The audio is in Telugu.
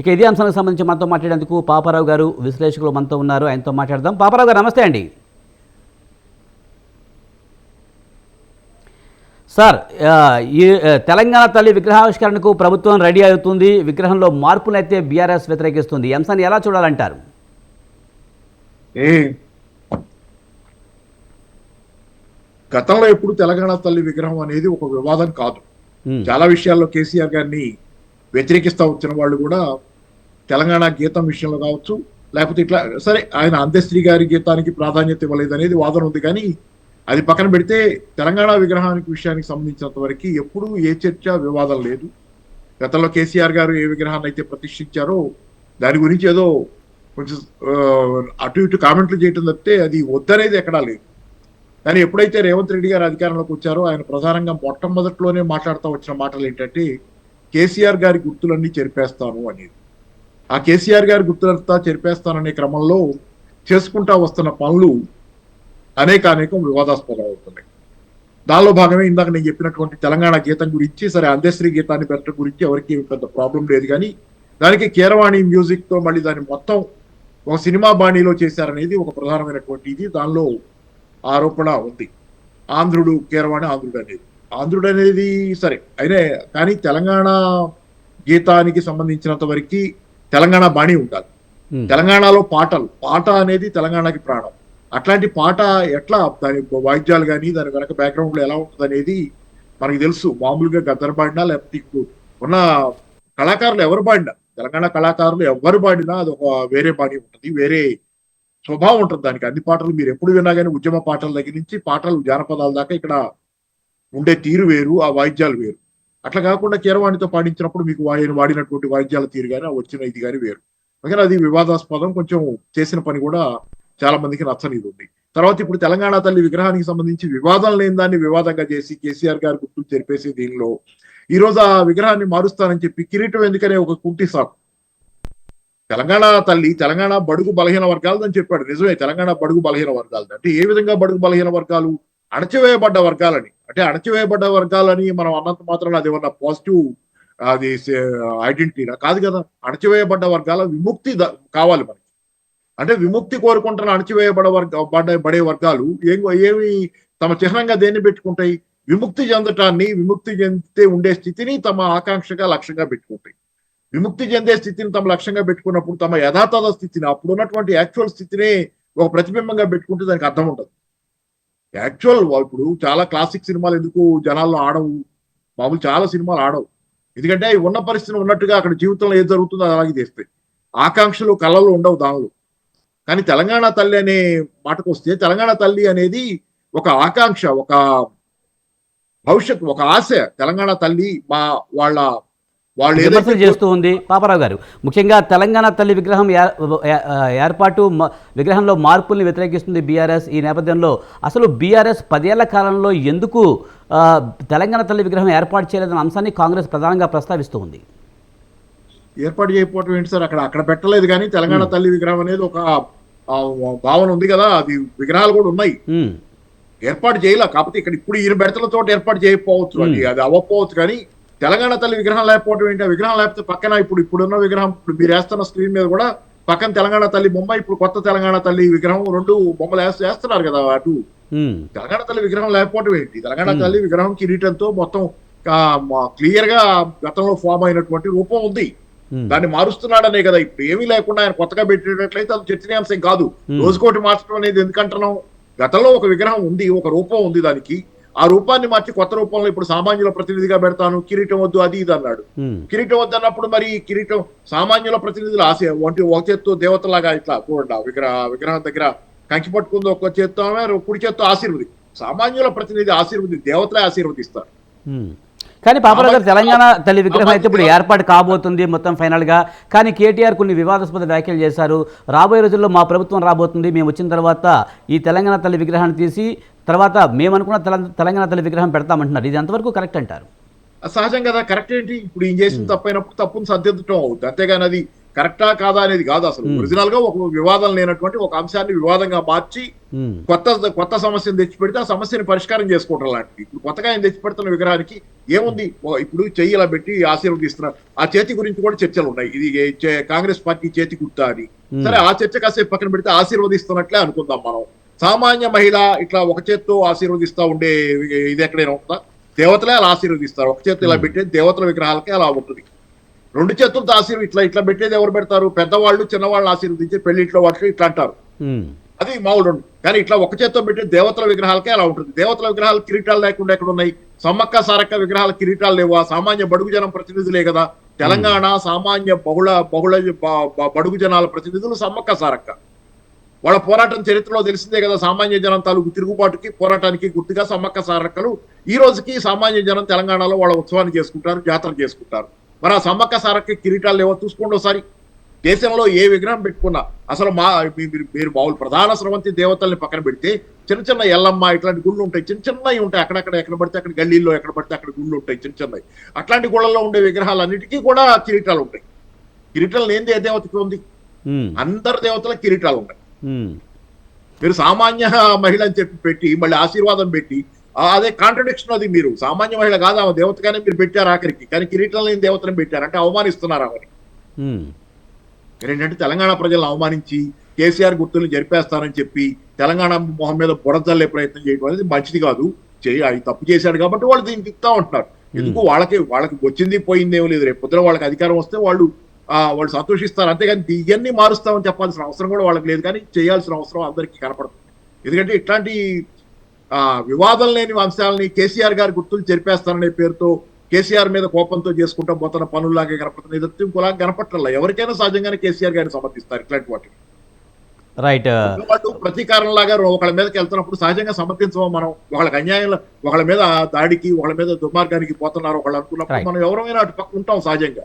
ఇక ఇదే అంశానికి సంబంధించి మనతో మాట్లాడేందుకు పాపారావు గారు విశ్లేషకులు మనతో ఉన్నారు. ఆయనతో మాట్లాడదాం. పాపారావు గారు నమస్తే అండి. సార్ ఈ తెలంగాణ తల్లి విగ్రహావిష్కరణకు ప్రభుత్వం రెడీ అవుతుంది. విగ్రహంలో మార్పులైతే బీఆర్ఎస్ వ్యతిరేకిస్తుంది. అంశాన్ని ఎలా చూడాలంటారు? ఏ గతంలో ఎప్పుడు తెలంగాణ తల్లి విగ్రహం అనేది ఒక వివాదం కాదు. చాలా విషయాల్లో కేసీఆర్ గారిని వ్యతిరేకిస్తా వచ్చిన వాళ్ళు కూడా తెలంగాణ గీతం విషయంలో కావచ్చు లేకపోతే ఇట్లా సరే ఆయన అంత్యశ్రీ గారి గీతానికి ప్రాధాన్యత ఇవ్వలేదు అనేది వాదన ఉంది. కానీ అది పక్కన పెడితే తెలంగాణ విగ్రహానికి విషయానికి సంబంధించినంత వరకు ఎప్పుడూ ఏ చర్చ వివాదం లేదు. గతంలో కేసీఆర్ గారు ఏ విగ్రహాన్ని అయితే ప్రతిష్ఠించారో దాని గురించి ఏదో కొంచెం అటు ఇటు కామెంట్లు చేయటం తప్పితే అది వద్దనేది ఎక్కడా లేదు. కానీ ఎప్పుడైతే రేవంత్ రెడ్డి గారు అధికారంలోకి వచ్చారో ఆయన ప్రధానంగా మొట్టమొదట్లోనే మాట్లాడుతూ వచ్చిన మాటలు ఏంటంటే కేసీఆర్ గారి గుర్తులన్నీ చెరిపేస్తాను అనేది. ఆ కేసీఆర్ గారి గుర్తులంతా చెరిపేస్తాననే క్రమంలో చేసుకుంటా వస్తున్న పనులు అనేక అనేకం వివాదాస్పదం అవుతున్నాయి. దానిలో భాగమే ఇందాక నేను చెప్పినటువంటి తెలంగాణ గీతం గురించి సరే అంత్యశ్రీ గీతాన్ని పెట్టడం గురించి ఎవరికి పెద్ద ప్రాబ్లం లేదు కానీ దానికి కీరవాణి మ్యూజిక్తో మళ్ళీ దాన్ని మొత్తం ఒక సినిమా బాణీలో చేశారనేది ఒక ప్రధానమైనటువంటి ఇది. దానిలో ఆరోపణ ఉంది. ఆంధ్రుడు కీరవాణి ఆంధ్రుడు అనేది. ఆంధ్రుడు అనేది సరే అయినా కానీ తెలంగాణ గీతానికి సంబంధించినంత వరకు తెలంగాణ బాణీ ఉండాలి. తెలంగాణలో పాటలు పాట అనేది తెలంగాణకి ప్రాణం. అట్లాంటి పాట ఎట్లా దాని వాయిద్యాలు కానీ దాని వెనక బ్యాక్గ్రౌండ్లో ఎలా ఉంటుంది అనేది మనకి తెలుసు. మామూలుగా గద్దర్ పాడినా లేకపోతే ఇప్పుడు ఉన్న కళాకారులు ఎవరు పాడినా తెలంగాణ కళాకారులు ఎవరు పాడినా అది ఒక వేరే బాణీ ఉంటుంది వేరే స్వభావం ఉంటుంది దానికి. అన్ని పాటలు మీరు ఎప్పుడు విన్నా కానీ ఉద్యమ పాటల దగ్గర నుంచి పాటలు జానపదాల దాకా ఇక్కడ ఉండే తీరు వేరు ఆ వాయిద్యాలు వేరు. అట్లా కాకుండా చీరవాణితో పాటించినప్పుడు మీకు ఆయన వాడినటువంటి వాయిద్యాల తీరు కానీ వచ్చిన ఇది కానీ వేరు. అందుకని అది వివాదాస్పదం. కొంచెం చేసిన పని కూడా చాలా మందికి నచ్చనిది ఉంది తర్వాత ఇప్పుడు తెలంగాణ తల్లి విగ్రహానికి సంబంధించి వివాదం లేని దాన్ని వివాదంగా చేసి కేసీఆర్ గారి గుర్తులు తెరిపేసి దీనిలో ఈ రోజు ఆ విగ్రహాన్ని మారుస్తానని చెప్పి కిరీటం ఎందుకనే ఒక కుంటి సాకు. తెలంగాణ తల్లి తెలంగాణ బడుగు బలహీన వర్గాలు అని చెప్పాడు. నిజమే తెలంగాణ బడుగు బలహీన వర్గాలు అంటే ఏ విధంగా బడుగు బలహీన వర్గాలు అణచివేయబడ్డ వర్గాలని అంటే అణచివేయబడ్డ వర్గాలని మనం అన్నంత మాత్రం అది ఏమన్నా పాజిటివ్ అది ఐడెంటిటీనా కాదు కదా. అణచివేయబడ్డ వర్గాల విముక్తి కావాలి మనకి. అంటే విముక్తి కోరుకుంటున్న అణచివేయబడ వర్గ పడే బడే వర్గాలు ఏం ఏమి తమ చిహ్నంగా దేన్ని పెట్టుకుంటాయి? విముక్తి చెందటాన్ని విముక్తి చెందితే ఉండే స్థితిని తమ ఆకాంక్షగా లక్ష్యంగా పెట్టుకుంటాయి. విముక్తి చెందే స్థితిని తమ లక్ష్యంగా పెట్టుకున్నప్పుడు తమ యథాతథ స్థితిని అప్పుడు ఉన్నటువంటి యాక్చువల్ స్థితిని ఒక ప్రతిబింబంగా పెట్టుకుంటే దానికి అర్థం ఉండదు. యాక్చువల్ ఇప్పుడు చాలా క్లాసిక్ సినిమాలు ఎందుకు జనాల్లో ఆడవు? మామూలు చాలా సినిమాలు ఆడవు. ఎందుకంటే అవి ఉన్న పరిస్థితి ఉన్నట్టుగా అక్కడ జీవితంలో ఏది జరుగుతుందో అలాగే చేస్తాయి. ఆకాంక్షలు కళలు ఉండవు దానిలో. కానీ తెలంగాణ తల్లి అనే మాటకు వస్తే తెలంగాణ తల్లి అనేది ఒక ఆకాంక్ష ఒక భవిష్యత్ ఒక ఆశ తెలంగాణ తల్లి మా వాళ్ళ వాళ్ళు విమర్శలు చేస్తూ ఉంది పాపారావు గారు. ముఖ్యంగా తెలంగాణ తల్లి విగ్రహం ఏర్పాటు విగ్రహంలో మార్పుల్ని వ్యతిరేకిస్తుంది బీఆర్ఎస్ ఈ నేపథ్యంలో. అసలు బీఆర్ఎస్ పదేళ్ళ కాలంలో ఎందుకు తెలంగాణ తల్లి విగ్రహం ఏర్పాటు చేయలేదన్న అంశాన్ని కాంగ్రెస్ ప్రధానంగా ప్రస్తావిస్తూ ఉంది. ఏర్పాటు చేయకపోవటం ఏంటి సార్? అక్కడ అక్కడ పెట్టలేదు కానీ తెలంగాణ తల్లి విగ్రహం అనేది ఒక భావన ఉంది కదా. అది విగ్రహాలు కూడా ఉన్నాయి. ఏర్పాటు చేయలే. కాకపోతే ఇక్కడ ఇప్పుడు ఈయన బెడతల చోట ఏర్పాటు చేయకపోవచ్చు. అది అది అవ్వకపోవచ్చు కానీ తెలంగాణ తల్లి విగ్రహం లేకపోవడం ఏంటి? ఆ విగ్రహం లేకపోతే పక్కన ఇప్పుడు ఇప్పుడున్న విగ్రహం ఇప్పుడు మీరు వేస్తున్న స్క్రీన్ మీద కూడా పక్కన తెలంగాణ తల్లి బొమ్మ ఇప్పుడు కొత్త తెలంగాణ తల్లి విగ్రహం రెండు బొమ్మలు వేస్తూ వేస్తున్నారు కదా అటు. తెలంగాణ తల్లి విగ్రహం లేకపోవడం ఏంటి? తెలంగాణ. తల్లి విగ్రహం కిరీటంతో మొత్తం క్లియర్గా గతంలో ఫామ్ అయినటువంటి రూపం ఉంది. దాన్ని మారుస్తున్నాడనే కదా. ఇప్పుడు ఏమీ లేకుండా ఆయన కొత్తగా పెట్టినట్లయితే అది చర్చనీయాంశం కాదు. రోజుకోటి మార్చడం అనేది ఎందుకంటున్నాం? గతంలో ఒక విగ్రహం ఉంది ఒక రూపం ఉంది దానికి. ఆ రూపాన్ని మార్చి కొత్త రూపంలో ఇప్పుడు సామాన్యుల ప్రతినిధిగా పెడతాను కిరీటం వద్దు అది ఇది అన్నాడు. కిరీటం వద్దు అన్నప్పుడు మరి కిరీటం సామాన్యుల ప్రతినిధులు ఆశ వంటి ఒక చేత్తో దేవతలాగా ఇట్లా చూడండి ఆ విగ్రహ విగ్రహం దగ్గర కంకి పట్టుకుంది ఒక చేత్తో ఆమె కుడి చేత్తో ఆశీర్వది. సామాన్యుల ప్రతినిధి ఆశీర్వది దేవతలే ఆశీర్వదిస్తారు. కానీ పాపారావు గారు తెలంగాణ తల్లి విగ్రహం అయితే ఇప్పుడు ఏర్పాటు కాబోతుంది మొత్తం ఫైనల్గా కానీ కేటీఆర్ కొన్ని వివాదాస్పద వ్యాఖ్యలు చేశారు. రాబోయే రోజుల్లో మా ప్రభుత్వం రాబోతుంది. మేము వచ్చిన తర్వాత ఈ తెలంగాణ తల్లి విగ్రహాన్ని తీసి తర్వాత మేము అనుకున్న తెల- తెలంగాణ తల్లి విగ్రహం పెడతామంటున్నారు. ఇది ఎంతవరకు కరెక్ట్ అంటారు? సహజం కదా కరెక్ట్ ఏంటి? ఇప్పుడు ఈయన చేసిన తప్పైనప్పుడు తప్పును సర్దిద్దటం అవుతుంది అంతేగాని అది కరెక్టా కాదా అనేది కాదు అసలు. ఒరిజినల్గా ఒక వివాదం లేనటువంటి ఒక అంశాన్ని వివాదంగా మార్చి కొత్త కొత్త సమస్యను తెచ్చిపెడితే ఆ సమస్యని పరిష్కారం చేసుకోవటం లాంటిది. ఇప్పుడు కొత్తగా ఆయన తెచ్చిపెడుతున్న విగ్రహానికి ఏముంది? ఇప్పుడు చెయ్యి ఇలా పెట్టి ఆశీర్వదిస్తున్నారు ఆ చేతి గురించి కూడా చర్చలు ఉన్నాయి. ఇది ఏ- కాంగ్రెస్ పార్టీ చేతి గుర్తా అని. సరే ఆ చర్చ కాసేపు పక్కన పెడితే ఆశీర్వదిస్తున్నట్లే అనుకుందాం మనం. సామాన్య మహిళ ఇట్లా ఒక చేత్తో ఆశీర్వదిస్తా ఉండే ఇది ఎక్కడైనా ఉంటుందా దేవతలే అలా ఆశీర్వదిస్తారు. ఒక చేత్తో ఇలా. పెట్టే దేవతల విగ్రహాలకే అలా ఉంటుంది. రెండు చేతులతో ఆశీర్వ ఇట్లా ఇట్లా పెట్టేది ఎవరు పెడతారు? పెద్దవాళ్ళు చిన్నవాళ్ళు ఆశీర్వదించి పెళ్ళిట్లో వాటిలో ఇట్లా అంటారు. అది మామూలు. కానీ ఇట్లా ఒక చేత్తో పెట్టే దేవతల విగ్రహాలకే అలా ఉంటుంది. దేవతల విగ్రహాలు కిరీటాలు లేకుండా ఎక్కడ ఉన్నాయి? సమ్మక్క సారక్క విగ్రహాల కిరీటాలు లేవా. సామాన్య బడుగు జనం ప్రతినిధులే కదా. తెలంగాణ సామాన్య బహుళ బహుళ బడుగు జనాల ప్రతినిధులు సమ్మక్క సారక్క. వాళ్ళ పోరాటం చరిత్రలో తెలిసిందే కదా సామాన్య జనం తాలూకు తిరుగుబాటుకి పోరాటానికి గుర్తుగా సమ్మక్క సారక్కలు ఈ రోజుకి సామాన్య జనం తెలంగాణలో వాళ్ళ ఉత్సవాన్ని చేసుకుంటారు జాతర చేసుకుంటారు. మరి ఆ సమ్మక్క సారక్క కిరీటాలు లేవో చూసుకోండి ఒకసారి. దేశంలో ఏ విగ్రహం పెట్టుకున్నా అసలు మా మీరు మీరు మామూలు ప్రధాన స్రవంతి దేవతల్ని పక్కన పెడితే చిన్న చిన్న ఎల్లమ్మ ఇట్లాంటి గుళ్ళు ఉంటాయి చిన్న చిన్నవి ఉంటాయి. అక్కడక్కడ ఎక్కడ పడితే అక్కడ గల్లీల్లో ఎక్కడ పడితే అక్కడ గుళ్ళు ఉంటాయి చిన్న చిన్నవి. అట్లాంటి గుళ్ళల్లో ఉండే విగ్రహాలన్నిటికీ కూడా కిరీటాలు ఉంటాయి. కిరీటాలు లేనిది ఏ దేవతకి ఉంది? అందరు దేవతలకు కిరీటాలు ఉంటాయి. మీరు సామాన్య మహిళ అని చెప్పి పెట్టి మళ్ళీ ఆశీర్వాదం పెట్టి అదే కాంట్రడిక్షన్ అది మీరు. సామాన్య మహిళ కాదు ఆమె దేవతగానే మీరు పెట్టారు ఆఖరికి. కానీ కిరీటం లేని దేవతను పెట్టారు. అంటే అవమానిస్తున్నారు ఆమెని. మీరు ఏంటంటే తెలంగాణ ప్రజలను అవమానించి కేసీఆర్ గుర్తులు జరిపేస్తారని చెప్పి తెలంగాణ మొహం మీద బుడజల్లే ప్రయత్నం చేయడం అనేది మంచిది కాదు. చేయ అది తప్పు చేశాడు కాబట్టి వాళ్ళు దీన్ని తిప్పుతా ఉంటున్నారు. ఎందుకు? వాళ్ళకి వాళ్ళకి వచ్చింది పోయిందేమో లేదు. రేపు పొద్దున వాళ్ళకి అధికారం వస్తే వాళ్ళు వాళ్ళు సంతోషిస్తారు. అంతేగాని ఇవన్నీ మారుస్తామని చెప్పాల్సిన అవసరం కూడా వాళ్ళకి లేదు. కానీ చేయాల్సిన అవసరం అందరికీ కనపడుతుంది. ఎందుకంటే ఇట్లాంటి ఆ వివాదం లేని అంశాలని కేసీఆర్ గారి గుర్తులు చెరిపేస్తారనే పేరుతో కేసీఆర్ మీద కోపంతో చేసుకుంటా పోతున్న పనుల్లాగే కనపడుతుంది. ఇంకోలాగా కనపట్టాల ఎవరికైనా సహజంగానే కేసీఆర్ గారిని సమర్థిస్తారు ఇట్లాంటి వాటిని. రైట్ వాళ్ళు ప్రతీకారం లాగా ఒకళ్ళ మీదకి వెళ్తున్నప్పుడు సహజంగా సమర్థించమో మనం? ఒకళ్ళకి అన్యాయం ఒకళ్ళ మీద దాడికి ఒకళ్ళ మీద దుర్మార్గానికి పోతున్నారు ఒకళ్ళు అనుకున్నప్పుడు. మనం ఎవరైనా అటు పక్క ఉంటాం సహజంగా.